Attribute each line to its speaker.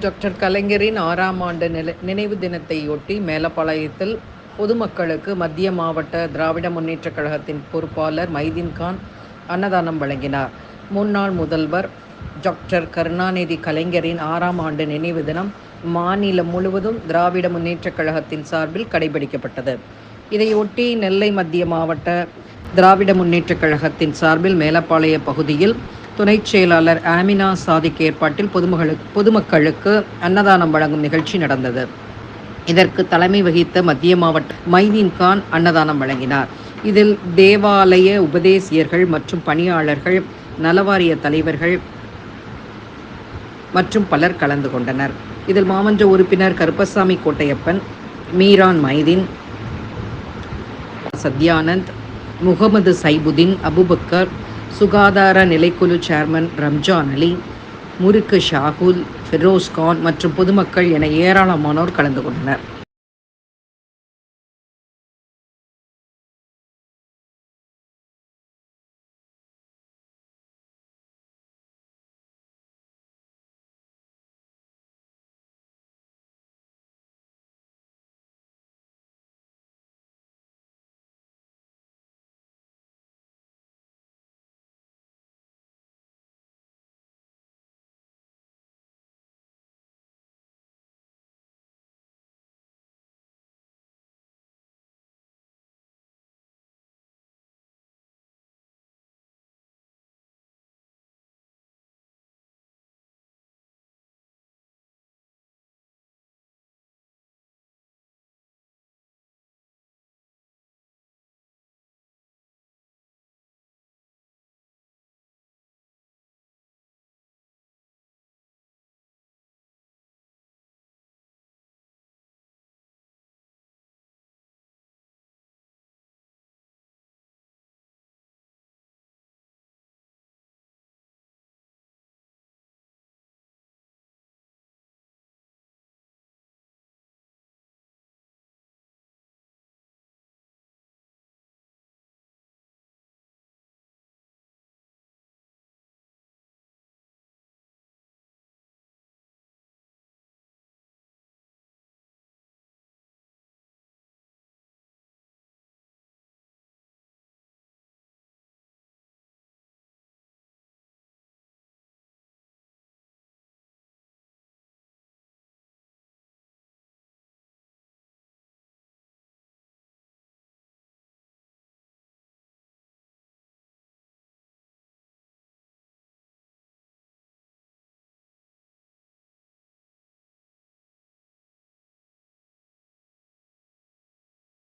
Speaker 1: Doctor கலைஞரின் ஆறாம் ஆண்டு நில நினைவு தினத்தையொட்டி மேலப்பாளையத்தில் பொதுமக்களுக்கு மத்திய மாவட்ட திராவிட முன்னேற்றக் கழகத்தின் பொறுப்பாளர் மைதீன்கான் அன்னதானம் வழங்கினார். முன்னாள் முதல்வர் டாக்டர் கருணாநிதி கலைஞரின் ஆறாம் ஆண்டு நினைவு தினம் மாநிலம் முழுவதும் திராவிட முன்னேற்றக் கழகத்தின் சார்பில் கடைபிடிக்கப்பட்டது. இதையொட்டி நெல்லை மத்திய மாவட்ட திராவிட முன்னேற்றக் கழகத்தின் சார்பில் மேலப்பாளைய பகுதியில் துணைச் செயலாளர் ஆமினா சாதிக் ஏற்பாட்டில் பொதுமகளுக்கு பொதுமக்களுக்கு அன்னதானம் வழங்கும் நிகழ்ச்சி நடந்தது. இதற்கு தலைமை வகித்த மத்திய மாவட்ட மைதீன் கான் அன்னதானம் வழங்கினார். இதில் தேவாலய உபதேசியர்கள் மற்றும் பணியாளர்கள் நலவாரிய தலைவர்கள் மற்றும் பலர் கலந்து கொண்டனர். இதில் மாமன்ற உறுப்பினர் கருப்பசாமி கோட்டையப்பன் மீரான் மைதீன் சத்யானந்த் முகமது சைபுதீன் அபுபக்கர் சுகாதார நிலைக்குழு சேர்மன் ரம்ஜான் அலி முருக்கு ஷாகுல் ஃபெரோஸ் கான் மற்றும் பொதுமக்கள் என ஏராளமானோர் கலந்து கொண்டனர்.